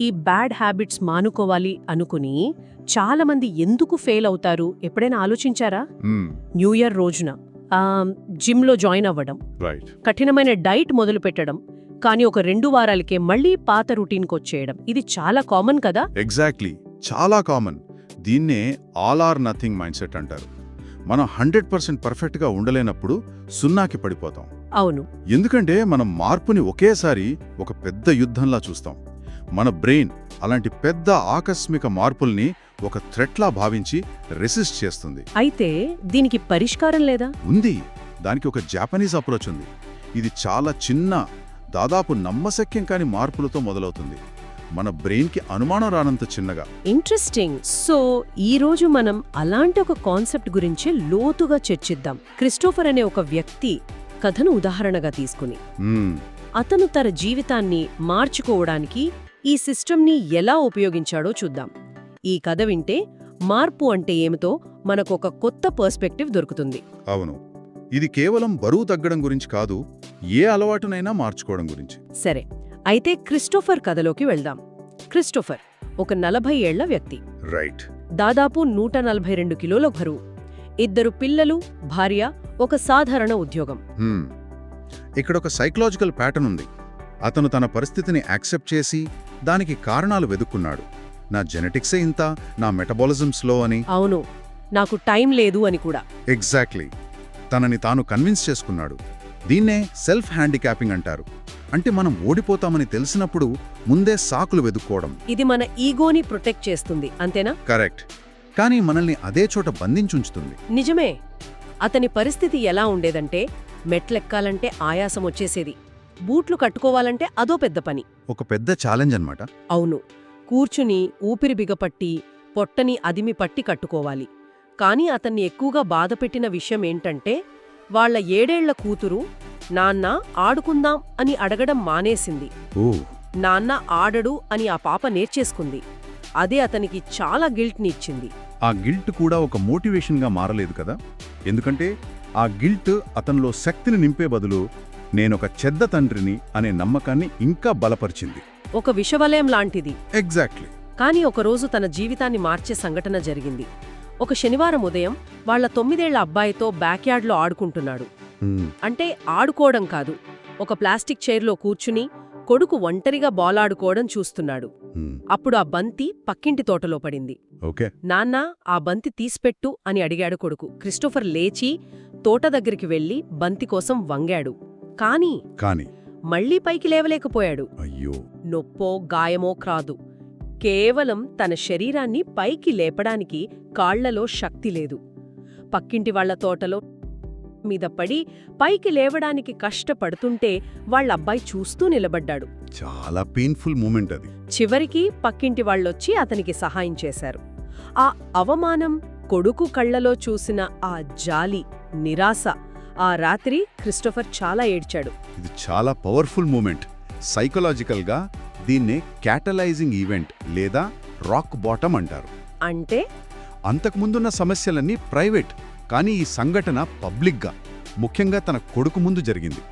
ఈ bad habits మానుకోవాలి అనుకుని చాలా మంది ఎందుకు ఫెయిల్ అవుతారు? ఎప్పుడైనా ఆలోచించారా? న్యూ ఇయర్ రోజున జిమ్లో జాయిన్ అవ్వడం కఠినమైన డైట్ మొదలు పెట్టడం కానీ ఒక రెండు వారాలకే మళ్ళీ పాత రొటీన్కి వచ్చేయడం ఇది చాలా కామన్ కదా? ఎగ్జాక్ట్లీ చాలా కామన్. దీన్నే all or nothing mindset అంటారు. మనం హండ్రెడ్ పర్సెంట్ పర్ఫెక్ట్గా ఉండలేనప్పుడు సున్నాకి పడిపోతాం. అవును. ఎందుకంటే మనం మార్పుని ఒకేసారి ఒక పెద్ద యుద్ధంలా చూస్తాం. మన బ్రెయిన్ అలాంటి పెద్ద ఆకస్మిక మార్పుల్ని ఒక థ్రెట్లా భావించి రెసిస్ట్ చేస్తుంది. అయితే దీనికి పరిష్కారం లేదా? ఉంది. దానికి ఒక జాపనీస్ అప్రోచ్ ఉంది. ఇది చాలా చిన్న దాదాపు నమ్మశక్యం కాని మార్పులతో మొదలవుతుంది. మన బ్రెయిన్కి అనుమానం రానంత చిన్నగా. ఇంట్రెస్టింగ్. సో ఈ రోజు మనం అలాంటి ఒక కాన్సెప్ట్ గురించి లోతుగా చర్చిద్దాం. క్రిస్టోఫర్ అనే ఒక వ్యక్తి కథను ఉదాహరణగా తీసుకుని. అతను తన జీవితాన్ని మార్చుకోవడానికి ఈ సిస్టమ్ని ఎలా ఉపయోగించాడో చూద్దాం. ఈ కథ వింటే మార్పు అంటే ఏమిటో మనకొక కొత్త పర్స్పెక్టివ్ దొరుకుతుంది. అవును. ఇది కేవలం బరువు తగ్గడం గురించి కాదు ఏ అలవాటునైనా మార్చుకోవడం గురించి. సరే అయితే క్రిస్టోఫర్ కథలోకి వెళ్దాం. క్రిస్టోఫర్ ఒక నలభై ఏళ్ళ వ్యక్తి. రైట్. దాదాపు నూట నలభై రెండు కిలోల బరువు. ఇద్దరు పిల్లలు భార్య ఒక సాధారణ ఉద్యోగం. ఇక్కడ ఒక సైకలాజికల్ ప్యాటర్న్ ఉంది. అతను తన పరిస్థితిని యాక్సెప్ట్ చేసి దానికి కారణాలు వెదుక్కున్నాడు. నా జెనెటిక్సే ఇంత నా మెటబాలిజం స్లో అని. అవును నాకు టైం లేదు అని కూడా. ఎగ్జాక్ట్లీ. తనని తాను కన్విన్స్ చేసుకున్నాడు. దీన్నే సెల్ఫ్ హ్యాండిక్యాపింగ్ అంటారు. అంటే మనం ఓడిపోతామని తెలిసినప్పుడు ముందే సాకులు వెదుక్కోవడం. ఇది మన ఈగోని ప్రొటెక్ట్ చేస్తుంది అంతేనా? కరెక్ట్. కానీ మనల్ని అదే చోట బంధించుంచుతుంది. నిజమే. అతని పరిస్థితి ఎలా ఉండేదంటే మెట్లెక్కాలంటే ఆయాసం వచ్చేసేది బూట్లు కట్టుకోవాలంటే అదో పెద్ద పని. ఒక పెద్ద ఛాలెంజ్ అన్నమాట. అవును. కూర్చుని ఊపిరి బిగపట్టి పొట్టని అదిమి పట్టి కట్టుకోవాలి. కాని అతన్ని ఎక్కువగా బాధపెట్టిన విషయం ఏంటంటే వాళ్ళ ఏడేళ్ళ కూతురు నాన్న ఆడుకుందాం అని అడగడం మానేసింది. నాన్న ఆడడు అని ఆ పాప నేర్చేసుకుంది. అదే అతనికి చాలా గిల్ట్ని ఇచ్చింది. ఆ గిల్ట్ కూడా ఒక మోటివేషన్గా మారలేదు కదా? ఎందుకంటే ఆ గిల్ట్ అతనిలో శక్తిని నింపే బదులు నేనొక చెడ్డ తండ్రిని అనే నమ్మకాన్ని ఇంకా బలపరిచింది. ఒక విషవలయం లాంటిది. ఎగ్జాక్ట్లీ కాని ఒకరోజు తన జీవితాన్ని మార్చే సంఘటన జరిగింది. ఒక శనివారం ఉదయం వాళ్ళ తొమ్మిదేళ్ళ అబ్బాయితో బ్యాక్యార్డ్లో ఆడుకుంటున్నాడు. అంటే ఆడుకోవడం కాదు. ఒక ప్లాస్టిక్ చైర్లో కూర్చుని కొడుకు ఒంటరిగా బాలాడుకోవడం చూస్తున్నాడు. అప్పుడు ఆ బంతి పక్కింటి తోటలో పడింది. ఓకే. నాన్నా ఆ బంతి తీసిపెట్టు అని అడిగాడు కొడుకు. క్రిస్టోఫర్ లేచి తోట దగ్గరికి వెళ్ళి బంతి కోసం వంగాడు. కాని కానీ. మళ్ళీ పైకి లేవలేకపోయాడు. అయ్యో. నొప్పో గాయమో క్రాదు కేవలం తన శరీరాన్ని పైకి లేపడానికి కాళ్ళలో శక్తి లేదు. పక్కింటి వాళ్ళ తోటలో మీద పడి పైకి లేవడానికి కష్టపడుతుంటే వాళ్ళబ్బాయి చూస్తూ నిలబడ్డాడు. చాలా పెయిన్ఫుల్ మూమెంట్ అది. చివరికి పక్కింటి వాళ్ళొచ్చి అతనికి సహాయం చేశారు. ఆ అవమానం కొడుకు కళ్ళలో చూసిన ఆ జాలి నిరాశ ఆ రాత్రి క్రిస్టోఫర్ చాలా ఏడ్చాడు. ఇది చాలా పవర్ఫుల్ మూమెంట్. సైకలాజికల్గా దీన్నే క్యాటలైజింగ్ ఈవెంట్ లేదా రాక్ బాటమ్ అంటారు. అంటే? అంతకుముందున్న సమస్యలన్నీ ప్రైవేట్ కానీ ఈ సంఘటన పబ్లిక్గా ముఖ్యంగా తన కొడుకు ముందు జరిగింది.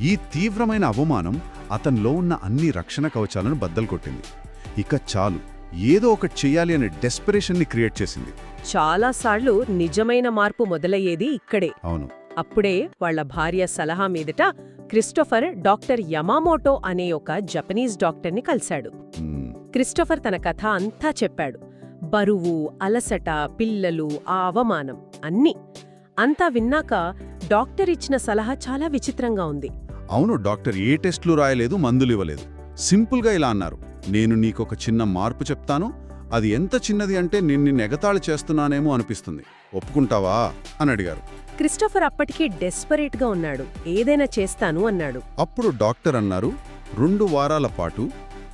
ఈ తీవ్రమైన అవమానం అతనిలో ఉన్న అన్ని రక్షణ కవచాలను బద్దలు కొట్టింది. ఇక చాలు ఏదో ఒకటి చెయ్యాలి అనే డెస్పిరేషన్ని క్రియేట్ చేసింది. చాలాసార్లు నిజమైన మార్పు మొదలయ్యేది ఇక్కడే. అవును. అప్పుడే వాళ్ళ భార్య సలహా మీదట క్రిస్టోఫర్ డాక్టర్ యమామోటో అనే ఒక జపనీస్ డాక్టర్ని కలిశాడు. క్రిస్టోఫర్ తన కథ అంతా చెప్పాడు. బరువు అలసట పిల్లలు ఆ అవమానం అన్నీ. అంతా విన్నాక డాక్టర్ ఇచ్చిన సలహా చాలా విచిత్రంగా ఉంది. అవును డాక్టర్ ఏ టెస్ట్లు రాయలేదు మందులు ఇవ్వలేదు. సింపుల్గా ఇలా అన్నారు. నేను నీకొక చిన్న మార్పు చెప్తాను. అది ఎంత చిన్నది అంటే నేను నిన్ను ఎగతాళి చేస్తున్నానేమో అనిపిస్తుంది. ఒప్పుకుంటావా? అని అడిగారు. క్రిస్టోఫర్ అప్పటికీ డెస్పరేట్గా ఉన్నాడు. ఏదైనా చేస్తాను అన్నాడు. అప్పుడు డాక్టర్ అన్నారు రెండు వారాల పాటు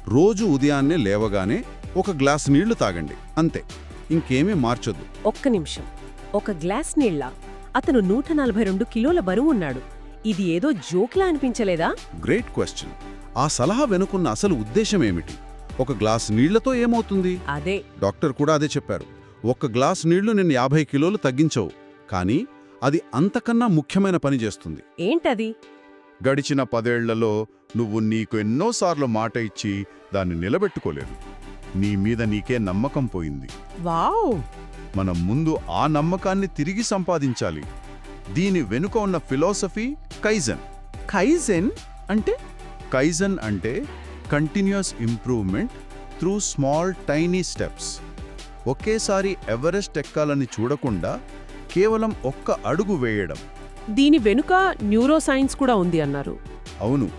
రోజు ఉదయాన్నే లేవగానే ఒక గ్లాస్ నీళ్ళు తాగండి. అంతే. ఇంకేమీ మార్చొద్దు. ఒక్క నిమిషం. ఒక గ్లాస్ నీళ్ళ అతను నూట నలభై రెండు కిలోల బరువు ఉన్నాడు. ఇది ఏదో జోక్లా అనిపించలేదా? Great question. ఆ సలహా వెనుకున్న అసలు ఉద్దేశం ఏమిటి? ఒక గ్లాస్ నీళ్ళతో ఏమవుతుంది? అదే. డాక్టర్ కూడా అదే చెప్పారు. ఒక్క గ్లాస్ నీళ్ళు నిన్ను యాభై కిలోలు తగ్గించవు. కానీ అది అంతకన్నా ముఖ్యమైన పని చేస్తుంది. ఏంటది? గడిచిన పదేళ్ళలో నువ్వు నీకు ఎన్నోసార్లు మాట ఇచ్చి దాన్ని నిలబెట్టుకోలేదు. నీ మీద నీకే నమ్మకం పోయింది. వావ్! మనం ముందు ఆ నమ్మకాన్ని తిరిగి సంపాదించాలి. దీని వెనుక ఉన్న ఫిలాసఫీ కైజన్. కైజెన్ అంటే? కైజన్ అంటే continuous improvement through small tiny steps. ఒకేసారి ఎవరెస్ట్ ఎక్కాలని చూడకుండా కేవలం ఒక్క అడుగు వేయడం. దీని వెనుక న్యూరో సైన్స్ కూడా ఉంది అన్నారు. అవును.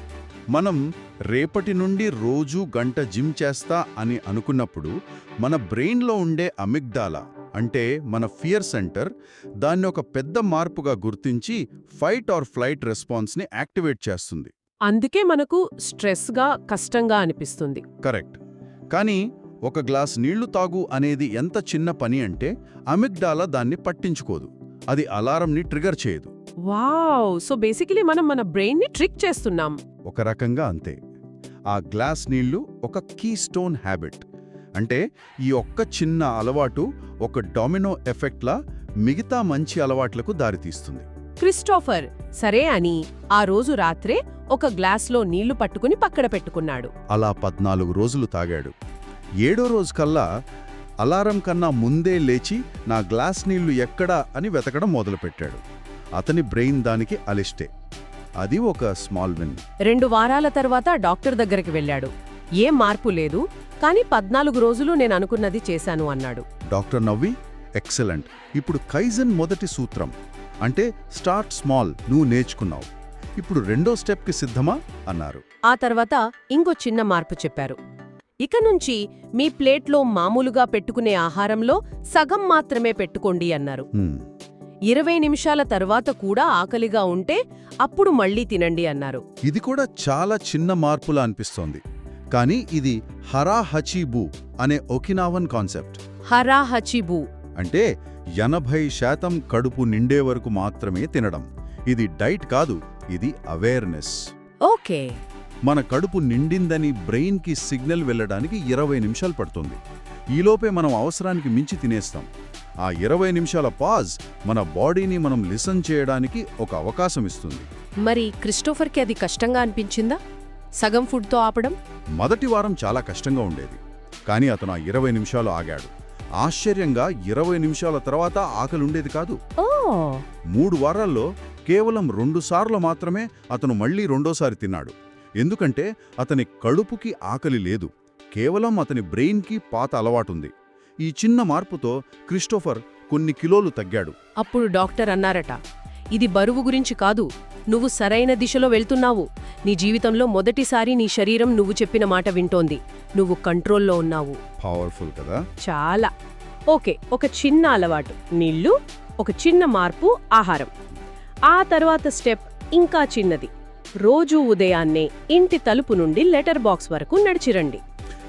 మనం రేపటి నుండి రోజూ గంట జిమ్ చేస్తా అని అనుకున్నప్పుడు మన బ్రెయిన్లో ఉండే అమిగ్డాలా అంటే మన ఫియర్ సెంటర్ దాన్ని ఒక పెద్ద మార్పుగా గుర్తించి ఫైట్ ఆర్ ఫ్లైట్ రెస్పాన్స్ని యాక్టివేట్ చేస్తుంది. అందుకే మనకు స్ట్రెస్గా కష్టంగా అనిపిస్తుంది. కరెక్ట్. కానీ ఒక గ్లాస్ నీళ్ళు తాగు అనేది ఎంత చిన్న పని అంటే అమిగ్డాలా దాన్ని పట్టించుకోదు. అది అలారంని ట్రిగర్ చేయదు. వావ్! సో బేసికలీ మనం మన బ్రెయిన్ని ట్రిక్ చేస్తున్నాం. ఒక రకంగా అంతే. ఆ గ్లాస్ నీళ్ళు ఒక కీ స్టోన్ హ్యాబిట్. అంటే ఈ ఒక్క చిన్న అలవాటు ఒక డొమినో ఎఫెక్ట్లా మిగతా మంచి అలవాట్లకు దారితీస్తుంది. క్రిస్టోఫర్ సరే అని ఆ రోజు రాత్రే ఒక గ్లాస్లో నీళ్ళు పట్టుకుని పక్కన పెట్టుకున్నాడు. అలా పద్నాలుగు రోజులు తాగాడు. ఏడో రోజు కల్లా అలారం కన్నా ముందే లేచి నా గ్లాస్ నీళ్ళు ఎక్కడా అని వెతకడం మొదలుపెట్టాడు. అతని బ్రెయిన్ దానికి అలిష్టే. అది ఒక స్మాల్ విన్. రెండు వారాల తర్వాత డాక్టర్ దగ్గరికి వెళ్ళాడు. ఏం మార్పు లేదు కానీ పద్నాలుగు రోజులు నేను అనుకున్నది చేశాను అన్నాడు. డాక్టర్ నవ్వి ఎక్సలెంట్. ఇప్పుడు కైజన్ మొదటి సూత్రం. అంటే స్టార్ట్ స్మాల్ నువ్వు నేర్చుకున్నావు. ఇప్పుడు రెండో స్టెప్కి సిద్ధమా? అన్నారు. ఆ తర్వాత ఇంకో చిన్న మార్పు చెప్పారు. ఇక నుంచి మీ ప్లేట్లో మామూలుగా పెట్టుకునే ఆహారంలో సగం మాత్రమే పెట్టుకోండి అన్నారు. ఇరవై నిమిషాల తర్వాత కూడా ఆకలిగా ఉంటే అప్పుడు మళ్ళీ తినండి అన్నారు. ఇది కూడా చాలా చిన్న మార్పులా అనిపిస్తోంది. కానీ ఇది హరా హచీబు అనే ఒకినావన్ కాన్సెప్ట్. హరా హచిబు అంటే ఎనభై శాతం కడుపు నిండే వరకు మాత్రమే తినడం. ఇది డైట్ కాదు ఇది అవేర్నెస్. ఓకే. మన కడుపు నిండిందని బ్రెయిన్కి సిగ్నల్ వెళ్ళడానికి ఇరవై నిమిషాలు పడుతుంది. ఈలోపే మనం అవసరానికి మించి తినేస్తాం. ఆ ఇరవై నిమిషాల పాజ్ మన బాడీని మనం లిసన్ చేయడానికి ఒక అవకాశం ఇస్తుంది. మరి క్రిస్టోఫర్కి అది కష్టంగా అనిపించిందా? సగం ఫుడ్తో ఆపడం? మొదటి వారం చాలా కష్టంగా ఉండేది. కానీ అతను ఆ ఇరవై నిమిషాలు ఆగాడు. ఆశ్చర్యంగా ఇరవై నిమిషాల తర్వాత ఆకలి ఉండేది కాదు మూడు వారాల్లో కేవలం రెండుసార్లు మాత్రమే అతను మళ్ళీ రెండోసారి తిన్నాడు. ఎందుకంటే అతని కడుపుకి ఆకలి లేదు. కేవలం అతని బ్రెయిన్కి పాత అలవాటుంది. ఈ చిన్న మార్పుతో క్రిస్టోఫర్ కొన్ని కిలోలు తగ్గాడు. అప్పుడు డాక్టర్ అన్నారట ఇది బరువు గురించి కాదు నువ్వు సరైన దిశలో వెళ్తున్నావు. నీ జీవితంలో మొదటిసారి నీ శరీరం నువ్వు చెప్పిన మాట వింటోంది. నువ్వు కంట్రోల్లో ఉన్నావు. పవర్ఫుల్ కదా? చాలా. ఓకే ఒక చిన్న అలవాటు. నీళ్ళు ఒక చిన్న మార్పు ఆహారం. ఆ తర్వాత స్టెప్ ఇంకా చిన్నది. రోజూ ఉదయాన్నే ఇంటి తలుపు నుండి లెటర్ బాక్స్ వరకు నడిచిరండి.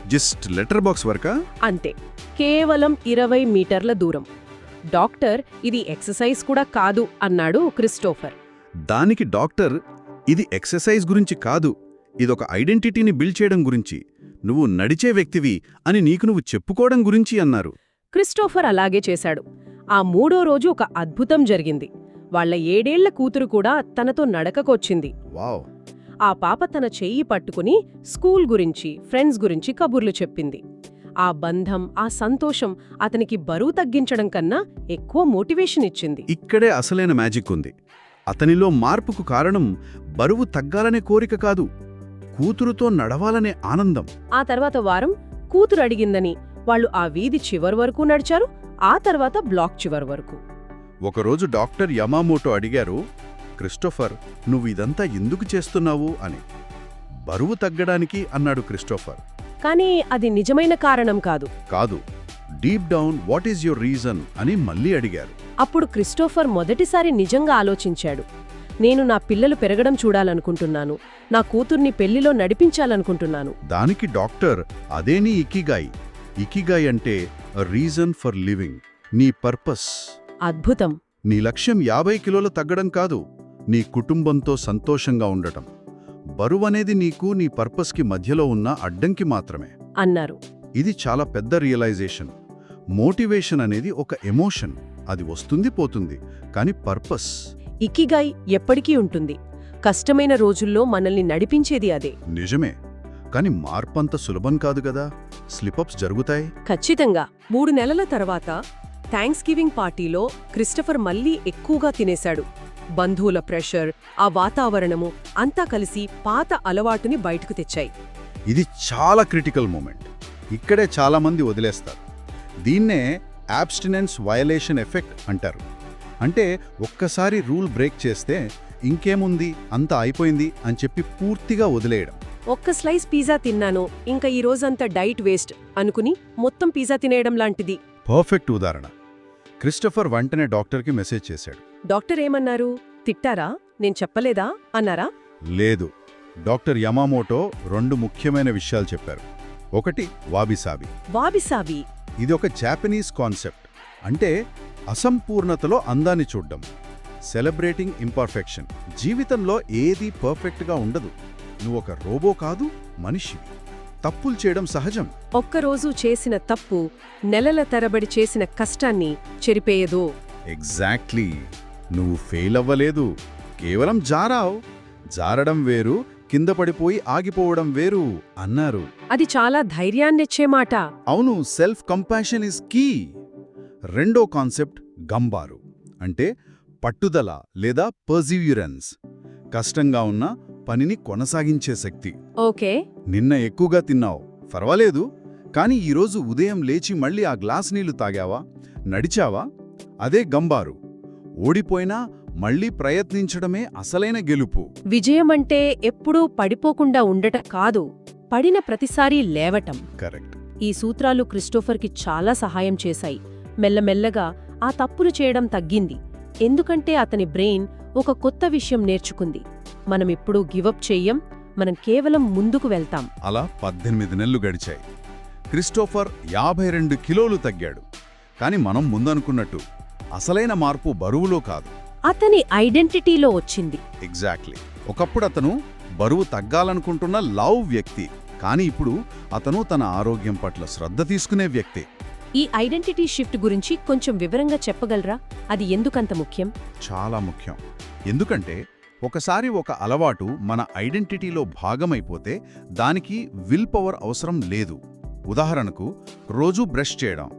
జస్ట్ లెటర్ బాక్స్ వరకా? అంతే. కేవలం ఇరవై మీటర్ల దూరం. డాక్టర్ ఇది ఎక్సర్సైజ్ కూడా కాదు అన్నాడు క్రిస్టోఫర్. దానికి డాక్టర్ ఇది ఎక్సర్సైజ్ గురించి కాదు ఇదొక ఐడెంటిటీని బిల్డ్ చేయడం గురించి. నువ్వు నడిచే వ్యక్తివి అని నీకు నువ్వు చెప్పుకోవడం గురించి అన్నారు. క్రిస్టోఫర్ అలాగే చేశాడు. ఆ మూడో రోజు ఒక అద్భుతం జరిగింది. వాళ్ళ ఏడేళ్ళ కూతురు కూడా తనతో నడకకొచ్చింది. వావ్. ఆ పాప తన చెయ్యి పట్టుకుని స్కూల్ గురించి ఫ్రెండ్స్ గురించి కబుర్లు చెప్పింది. ఆ బంధం ఆ సంతోషం అతనికి బరువు తగ్గించడం కన్నా ఎక్కువ మోటివేషన్ ఇచ్చింది. ఇక్కడే అసలైన మ్యాజిక్ ఉంది. అతనిలో మార్పుకు కారణం బరువు తగ్గాలనే కోరిక కాదు కూతురుతో నడవాలనే ఆనందం. ఆ తర్వాత వారం కూతురు అడిగిందని వాళ్ళు ఆ వీధి చివరి వరకు నడిచారు ఆ తర్వాత బ్లాక్ చివరి వరకు. ఒకరోజు డాక్టర్ యమామోటో అడిగారు క్రిస్టోఫర్ నువ్వు ఇదంతా ఎందుకు చేస్తున్నావు? అని. బరువు తగ్గడానికి అన్నాడు క్రిస్టోఫర్. కానీ అది నిజమైన కారణం కాదు. కాదు. Deep down what is your reason? అని మళ్ళీ అడిగారు. అప్పుడు క్రిస్టోఫర్ మొదటిసారి నిజంగా ఆలోచించాడు. నేను నా పిల్లలు పెరగడం చూడాలనుకుంటున్నాను. నా కూతుర్ని పెళ్ళిలో నడిపించాలనుకుంటున్నాను. దానికి డాక్టర్ అదే నీ ఇకిగాయ్. ఇకిగాయ్ అంటే రీజన్ ఫర్ లివింగ్. నీ పర్పస్. అద్భుతం. నీ లక్ష్యం యాభై కిలోలు తగ్గడం కాదు నీ కుటుంబంతో సంతోషంగా ఉండటం. బరువనేది నీకు నీ పర్పస్కి మధ్యలో ఉన్న అడ్డంకి మాత్రమే. అన్నారు. ఇది చాలా పెద్ద రియలైజేషన్ మోటివేషన్ అనేది ఒక ఎమోషన్ అది వస్తుంది పోతుంది కానీ పర్పస్ ఇకిగాయ్ ఎప్పటికీ ఉంటుంది. కష్టమైన రోజుల్లో మనల్ని నడిపించేది అదే. నిజమే. కానీ మార్పంత సులభం కాదు కదా. స్లిపప్స్ జరుగుతాయి. ఖచ్చితంగా. మూడు నెలల తర్వాత థ్యాంక్స్ గివింగ్ పార్టీలో క్రిస్టఫర్ మళ్ళీ ఎక్కువగా తినేశాడు. బంధువుల ప్రెషర్ ఆ వాతావరణము అంతా కలిసి పాత అలవాటుని బయటకు తెచ్చాయి. ఇది చాలా క్రిటికల్ మూమెంట్. ఇక్కడే చాలామంది వదిలేస్తారు. దీన్నే యాబ్స్టినెన్స్ వయలేషన్ ఎఫెక్ట్ అంటారు. అంటే ఒక్కసారి రూల్ బ్రేక్ చేస్తే ఇంకేముంది అంతా అయిపోయింది అని చెప్పి పూర్తిగా వదిలేయడం. ఒక్క స్లైస్ పిజ్జా తిన్నాను ఇంకా ఈ రోజంతా డైట్ వేస్ట్ అనుకుని మొత్తం పిజ్జా తినేయడం లాంటిది. పర్ఫెక్ట్ ఉదాహరణ. క్రిస్టఫర్ వెంటనే డాక్టర్కి మెసేజ్ చేశాడు. డాక్టర్ ఏమన్నారు? తిట్టారా? నేను చెప్పలేదా? అన్నారా? లేదు. డాక్టర్ యమామోటో రెండు ముఖ్యమైన విషయాలు చెప్పారు. ఒకటి వాబిసాబి. వాబిసాబి? ఇది ఒక జాపనీస్ కాన్సెప్ట్. అంటే అసంపూర్ణతలో అందాన్ని చూడ్డం. Celebrating imperfection. జీవితంలో ఏదీ పర్ఫెక్ట్గా ఉండదు. నువ్వు ఒక రోబో కాదు మనిషివి. తప్పులు చేయడం సహజం. ఒక్కరోజు చేసిన తప్పు నెలల తరబడి చేసిన కష్టాన్ని చెరిపేయదు. ఎగ్జాక్ట్లీ. నువ్వు ఫెయిల్ అవ్వలేదు. కేవలం జారావ్. జారడం వేరు కింద పడిపోయి ఆగిపోవడం వేరు అన్నారు. అది చాలా ధైర్యాన్నిచ్చే మాట. అవును సెల్ఫ్ కంపాషన్ ఇస్ కీ రెండో కాన్సెప్ట్ గంబారు అంటే పట్టుదల లేదా పర్జివ్యూరెన్స్ కష్టంగా ఉన్న పనిని కొనసాగించే శక్తి. ఓకే. నిన్న ఎక్కువగా తిన్నావు. పర్వాలేదు కానీ ఈరోజు ఉదయం లేచి మళ్ళీ ఆ గ్లాస్ నీళ్ళు తాగావా? నడిచావా? అదే గంబారు ఓడిపోయినా మళ్ళీ ప్రయత్నించడమే అసలైన గెలుపు. విజయమంటే ఎప్పుడూ పడిపోకుండా ఉండట కాదు పడిన ప్రతిసారీ లేవటం. కరెక్ట్. ఈ సూత్రాలు క్రిస్టోఫర్కి చాలా సహాయం చేశాయి. మెల్లమెల్లగా ఆ తప్పులు చేయడం తగ్గింది. ఎందుకంటే అతని బ్రెయిన్ ఒక కొత్త విషయం నేర్చుకుంది. మనమిప్పుడూ గివప్ చెయ్యం మనం కేవలం ముందుకు వెళ్తాం. అలా పద్దెనిమిది నెలలు గడిచాయి. క్రిస్టోఫర్ యాభై రెండు కిలోలు తగ్గాడు. కాని మనం ముందనుకున్నట్టు అసలైన మార్పు బరువులో కాదు. అతని ఐడెంటిటీలో వచ్చింది. ఎగ్జాక్ట్లీ. ఒకప్పుడు అతను బరువు తగ్గాలనుకుంటున్న లవ్ వ్యక్తి. కానీ ఇప్పుడు అతను తన ఆరోగ్యం పట్ల శ్రద్ధ తీసుకునే వ్యక్తి. ఈ ఐడెంటిటీ షిఫ్ట్ గురించి కొంచెం వివరంగా చెప్పగలరా? అది ఎందుకంత ముఖ్యం? చాలా ముఖ్యం. ఎందుకంటే ఒకసారి ఒక అలవాటు మన ఐడెంటిటీలో భాగమైపోతే దానికి విల్ పవర్ అవసరం లేదు. ఉదాహరణకు రోజూ బ్రష్ చేయడం.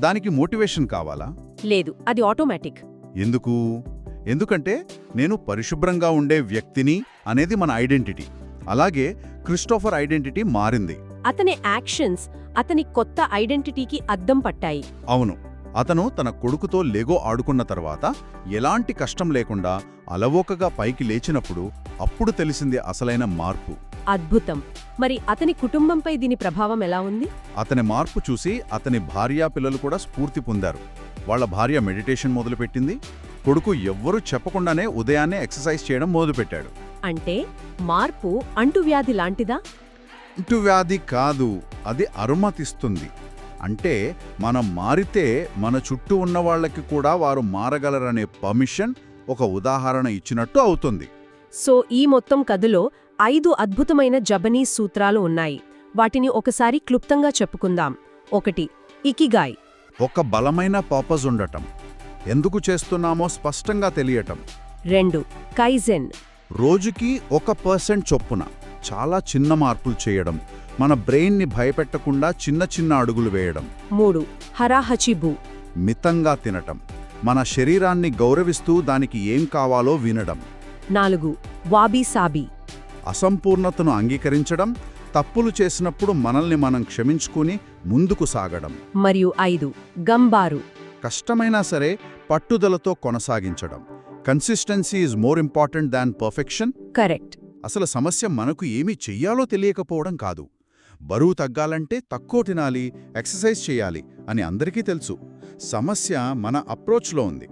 దానికి మోటివేషన్ కావాలా? లేదు అది ఆటోమేటిక్. ఎందుకు? ఎందుకంటే నేను పరిశుభ్రంగా ఉండే వ్యక్తిని అనేది మన ఐడెంటిటీ. అలాగే క్రిస్టోఫర్ ఐడెంటిటీ మారింది. అతని యాక్షన్స్ అతని కొత్త ఐడెంటిటీకి అద్దం పట్టాయి. అవును. అతను తన కొడుకుతో లెగో ఆడుకున్న తర్వాత ఎలాంటి కష్టం లేకుండా అలవోకగా పైకి లేచినప్పుడు అప్పుడు తెలిసింది అసలైన మార్పు. అద్భుతం. మరి అతని కుటుంబంపై దీని ప్రభావం ఎలా ఉంది? అతని మార్పు చూసి అతని భార్యా పిల్లలు కూడా స్ఫూర్తి పొందారు. వాళ్ళ భార్య మెడిటేషన్ మొదలుపెట్టింది. కొడుకు ఎవ్వరూ చెప్పకుండానే ఉదయాన్నే ఎక్సర్సైజ్ చేయడం మొదలుపెట్టాడు. అంటే మార్పు అంటువ్యాధి లాంటిదా? ఇటు వ్యాధి కాదు అది అనుమతిస్తుంది అంటే మనం మారితే మన చుట్టూ ఉన్న వాళ్ళకి కూడా వారు మారగలరనే పర్మిషన్ ఒక ఉదాహరణ ఇచ్చినట్టు అవుతుంది. సో ఈ మొత్తం కథలో ఐదు అద్భుతమైన జపనీస్ సూత్రాలు ఉన్నాయి. వాటిని ఒకసారి క్లుప్తంగా చెప్పుకుందాం. ఒకటి ఇకిగాయ్. ఒక బలమైన పర్పస్ ఉండటం. ఎందుకు చేస్తున్నామో స్పష్టంగా తెలియటం. రెండు కైజెన్. రోజుకి ఒక పర్సెంట్ చొప్పున. చాలా చిన్న మార్పులు చేయడం మన బ్రెయిన్ని భయపెట్టకుండా చిన్న చిన్న అడుగులు వేయడం. మూడు హరాహచిబు మితంగా తినటం మన శరీరాన్ని గౌరవిస్తూ దానికి ఏం కావాలో వినడం. నాలుగు వాబీ సాబీ. అసంపూర్ణతను అంగీకరించడం తప్పులు చేసినప్పుడు మనల్ని మనం క్షమించుకుని ముందుకు సాగడం. మరియు ఐదు గంబారు కష్టమైనా సరే పట్టుదలతో కొనసాగించడం. Consistency is more important than perfection. Correct. అసలు సమస్య మనకు ఏమి చెయ్యాలో తెలియకపోవడం కాదు. బరువు తగ్గాలంటే తక్కువ తినాలి ఎక్సర్సైజ్ చేయాలి అని అందరికీ తెలుసు. సమస్య మన అప్రోచ్లో ఉంది.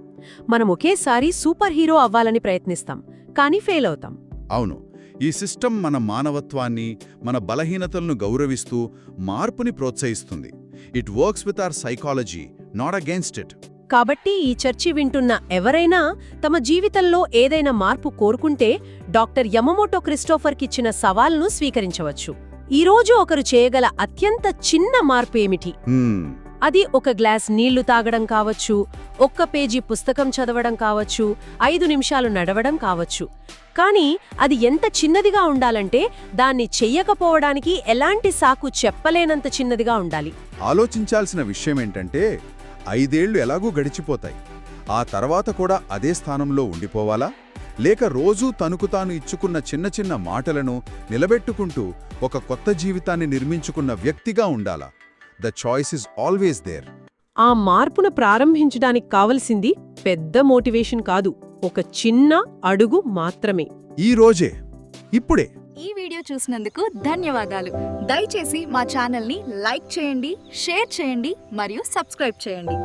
మనం ఒకేసారి సూపర్ హీరో అవ్వాలని ప్రయత్నిస్తాం కానీ ఫెయిల్ అవుతాం. అవును. ఈ సిస్టమ్ మన మానవత్వాన్ని మన బలహీనతలను గౌరవిస్తూ మార్పుని ప్రోత్సహిస్తుంది. It works with our psychology not against it. కాబట్టి ఈ చర్చి వింటున్న ఎవరైనా తమ జీవితంలో ఏదైనా మార్పు కోరుకుంటే డాక్టర్ యమమోటో క్రిస్టోఫర్కిచ్చిన సవాల్ను స్వీకరించవచ్చు. ఈరోజు ఒకరు చేయగల అత్యంత చిన్న మార్పు ఏమిటి అది ఒక గ్లాస్ నీళ్ళు తాగడం కావచ్చు ఒక్క పేజీ పుస్తకం చదవడం కావచ్చు ఐదు నిమిషాలు నడవడం కావచ్చు. కానీ అది ఎంత చిన్నదిగా ఉండాలంటే దాన్ని చెయ్యకపోవడానికి ఎలాంటి సాకు చెప్పలేనంత చిన్నదిగా ఉండాలి. ఆలోచించాల్సిన విషయం ఏంటంటే ఐదేళ్ళు ఎలాగూ గడిచిపోతాయి. ఆ తర్వాత కూడా అదే స్థానంలో ఉండిపోవాలా? లేక రోజూ తనకు తాను ఇచ్చుకున్న చిన్న చిన్న మాటలను నిలబెట్టుకుంటూ ఒక కొత్త జీవితాన్ని నిర్మించుకున్న వ్యక్తిగా ఉండాలా? The choice is always there. ఆ మార్పును ప్రారంభించడానికి కావలసింది పెద్ద మోటివేషన్ కాదు ఒక చిన్న అడుగు మాత్రమే. ఈ రోజే ఇప్పుడే. ఈ వీడియో చూసినందుకు ధన్యవాదాలు. దయచేసి మా ఛానల్ని లైక్ చేయండి షేర్ చేయండి మరియు సబ్స్క్రైబ్ చేయండి.